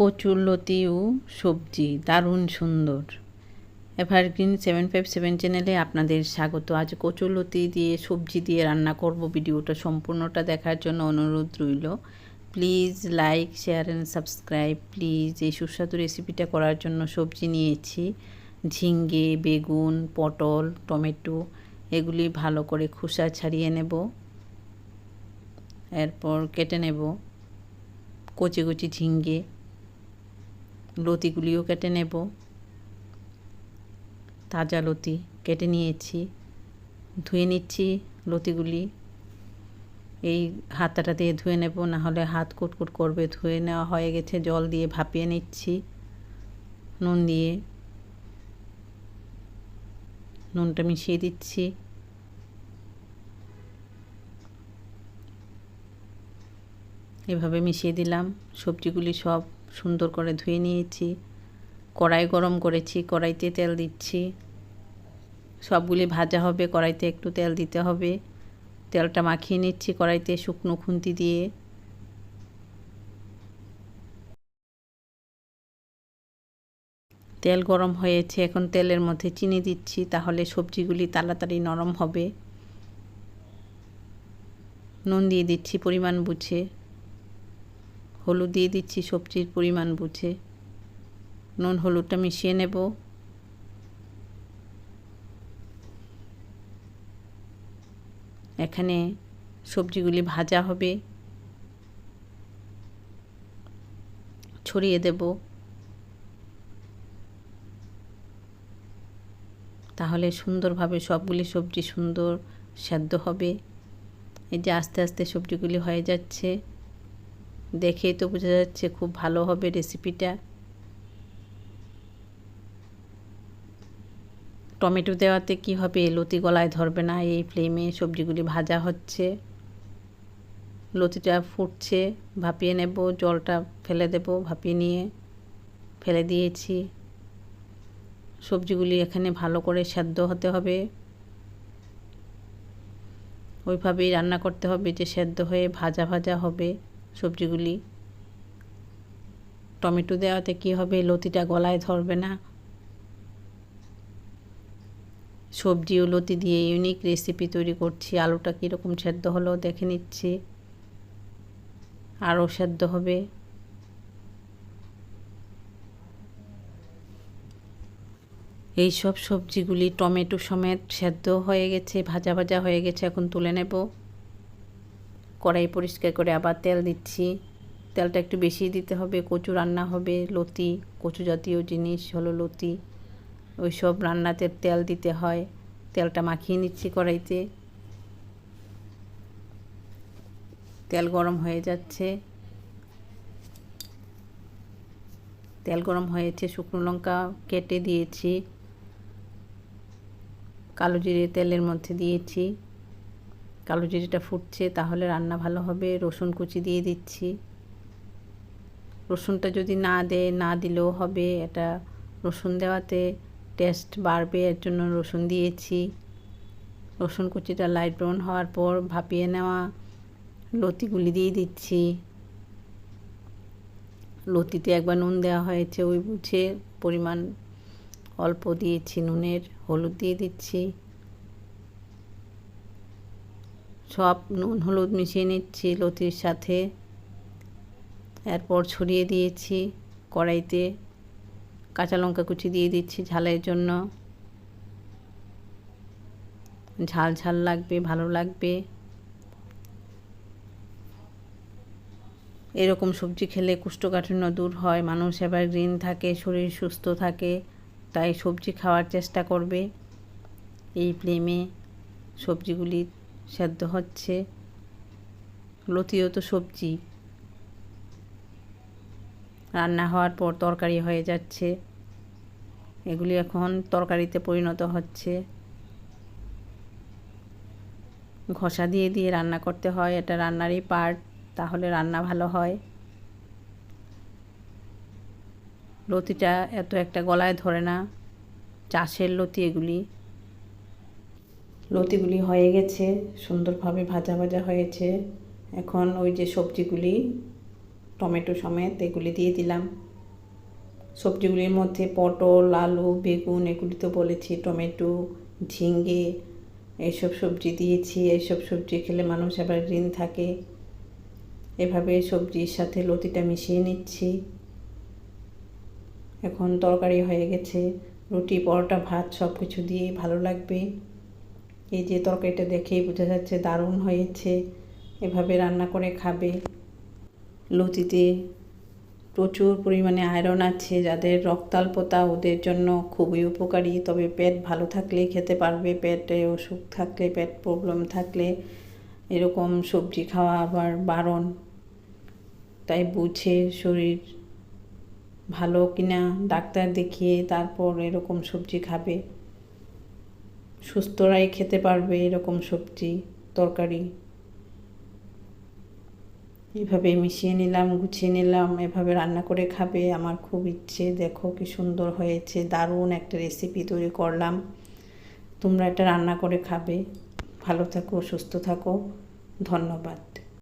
কচুর লতি ও সবজি, দারুণ সুন্দর। এভারগ্রিন সেভেন ফাইভ সেভেন চ্যানেলে আপনাদের স্বাগত। আজ কচুর লতি দিয়ে, সবজি দিয়ে রান্না করব। ভিডিওটা সম্পূর্ণটা দেখার জন্য অনুরোধ রইল। Please like share and subscribe please এই সুস্বাদু রেসিপিটা করার জন্য সবজি নিয়েছি। ঝিঙ্গে, বেগুন, পটল, টমেটো, এগুলি ভালো করে খোসা ছাড়িয়ে নেব। এরপর কেটে নেব কচি কচি ঝিঙ্গে। লতিগুলিও কেটে নেব। তাজা লতি কেটে নিয়েছি। ধুয়ে নিচ্ছি লতিগুলি। এই হাতাটা দিয়ে ধুয়ে নেব, না হলে হাত কুটকুট করবে। ধুয়ে নেওয়া হয়ে গেছে, জল দিয়ে ভাপিয়ে নিচ্ছি। নুন দিয়ে নুনটা মিশিয়ে দিচ্ছি। এভাবে মিশিয়ে দিলাম। সবজিগুলি সব সুন্দর করে ধুয়ে নিয়েছি, কড়াই গরম করেছি, কড়াইতে তেল দিচ্ছি। সবগুলি ভাজা হবে, কড়াইতে একটু তেল দিতে হবে। তেলটা মাখিয়ে নিচ্ছি কড়াইতে শুকনো খুন্তি দিয়ে। তেল গরম হয়েছে, এখন তেলের মধ্যে চিনি দিচ্ছি, তাহলে সবজিগুলি তাড়াতাড়ি নরম হবে। নুন দিয়ে দিচ্ছি পরিমাণ বুঝে। হলুদ দিয়ে দিচ্ছি, সবজির পরিমাণ বুঝে। নুন, হলুদটা মিশিয়ে নেব। এখানে সবজিগুলি ভাজা হবে। ছড়িয়ে দেব। তাহলে সুন্দরভাবে সবগুলি সবজি সুন্দর সেদ্ধ হবে। এই যে আস্তে আস্তে সবজিগুলি হয়ে যাচ্ছে। দেখেই তো বোঝা যাচ্ছে খুব ভালো হবে রেসিপিটা টমেটো দেওয়াতে কি হবে? লতি গলায় ধরবে না, এই ফ্লেমে সবজিগুলি ভাজা হচ্ছে। লতিটা ফুটছে, ভাপিয়ে নেব, জলটা ফেলে দেব, ভাপিয়ে নিয়ে ফেলে দিয়েছি। সবজিগুলি এখানে ভালো করে সেদ্ধ হতে হবে। ওইভাবেই রান্না করতে হবে যে সেদ্ধ হয়ে ভাজা ভাজা হবে। সবজিগুলি। টমেটো দেওয়াতে কি হবে? লতিটা গলায় ধরবে না। সবজি ও লতি দিয়ে ইউনিক রেসিপি তৈরি করছি। আলুটা কীরকম সেদ্ধ হলো দেখে নিচ্ছি। আরও সেদ্ধ হবে। এই সব সবজিগুলি টমেটো সমেত সেদ্ধ হয়ে গেছে, ভাজা ভাজা হয়ে গেছে, এখন তুলে নেব। কড়াই পরিষ্কার করে আবার তেল দিচ্ছি। তেলটা একটু বেশি দিতে হবে, কচু রান্না হবে, লতি, কচু জাতীয় জিনিস হলো লতি, ওই সব রান্নাতে তেল দিতে হয়। তেলটা মাখিয়ে নিচ্ছি কড়াইতে। তেল গরম হয়ে যাচ্ছে। তেল গরম হয়েছে, শুকনো লঙ্কা কেটে দিয়েছি। কালো জিরে তেলের মধ্যে দিয়েছি। কালো জিরেটা ফুটছে, তাহলে রান্না ভালো হবে। রসুন কুচি দিয়ে দিচ্ছি। রসুনটা যদি না দেয় না দিলেও হবে। এটা রসুন দেওয়াতে টেস্ট বাড়বে, এর জন্য রসুন দিয়েছি। রসুন কুচিটা লাইট ব্রাউন হওয়ার পর ভাপিয়ে নেওয়া লতিগুলি দিয়ে দিচ্ছি। লতিতে একবার নুন দেওয়া হয়েছে, ওই বুঝে পরিমাণ অল্প দিয়েছি নুনের, হলুদ দিয়ে দিচ্ছি। সব নুন হলুদ মিশিয়ে নিচ্ছি লতির সাথে। এরপর ছড়িয়ে দিয়েছি কড়াইতে কাঁচা লঙ্কা কুচি দিয়ে দিচ্ছি ঝালের জন্য। ঝাল ঝাল লাগবে, ভালো লাগবে। এরকম সবজি খেলে কুষ্ঠকাঠিন্য দূর হয়, মানুষ এবার গ্রিন থাকে, শরীর সুস্থ থাকে, তাই সবজি খাওয়ার চেষ্টা করবে। এই ফ্লেমে সবজিগুলি সেদ্ধ হচ্ছে। লতিও তো সবজি। রান্না হওয়ার পর তরকারি হয়ে যাচ্ছে। এগুলি এখন তরকারিতে পরিণত হচ্ছে। ঘষা দিয়ে দিয়ে রান্না করতে হয়, এটা রান্নারই পার্ট তাহলে রান্না ভালো হয়। লতিটা এত একটা গলায় ধরে না, চাষের লতি এগুলি। লতিগুলি হয়ে গেছে, সুন্দরভাবে ভাজা ভাজা হয়েছে। এখন ওই যে সবজিগুলি, টমেটো সমেত এগুলি দিয়ে দিলাম। সবজিগুলির মধ্যে পটল, আলু, বেগুন এগুলি তো বলেছি, টমেটো, ঝিঙ্গে এইসব সবজি দিয়েছি। এইসব সবজি খেলে মানুষ আবার ঋণ থাকে। এভাবে সবজির সাথে লতিটা মিশিয়ে নিচ্ছি। এখন তরকারি হয়ে গেছে। রুটি, পরোটা, ভাত সব কিছু দিয়ে ভালো লাগবে। এই যে তরকারিটা দেখেই বোঝা যাচ্ছে দারুণ হয়েছে। এভাবে রান্না করে খাবে। লুচিতে প্রচুর পরিমাণে আয়রন আছে, যাদের রক্তাল্পতা ওদের জন্য খুবই উপকারী। তবে পেট ভালো থাকলে খেতে পারবে, পেটে অসুখ থাকলে, পেট প্রবলেম থাকলে এরকম সবজি খাওয়া আবার বারণ। তাই বুঝে শরীর ভালো কিনা, ডাক্তার দেখিয়ে তারপর এরকম সবজি খাবে। সুস্থরাই খেতে পারবে এরকম সবজি, তরকারি। এভাবে মিশিয়ে নিলাম, গুছিয়ে নিলাম, এভাবে রান্না করে খাবে আমার খুব ইচ্ছে। দেখো কি সুন্দর হয়েছে, দারুণ একটা রেসিপি তৈরি করলাম। তোমরা এটা রান্না করে খাবে। ভালো থাকো, সুস্থ থাকো। ধন্যবাদ।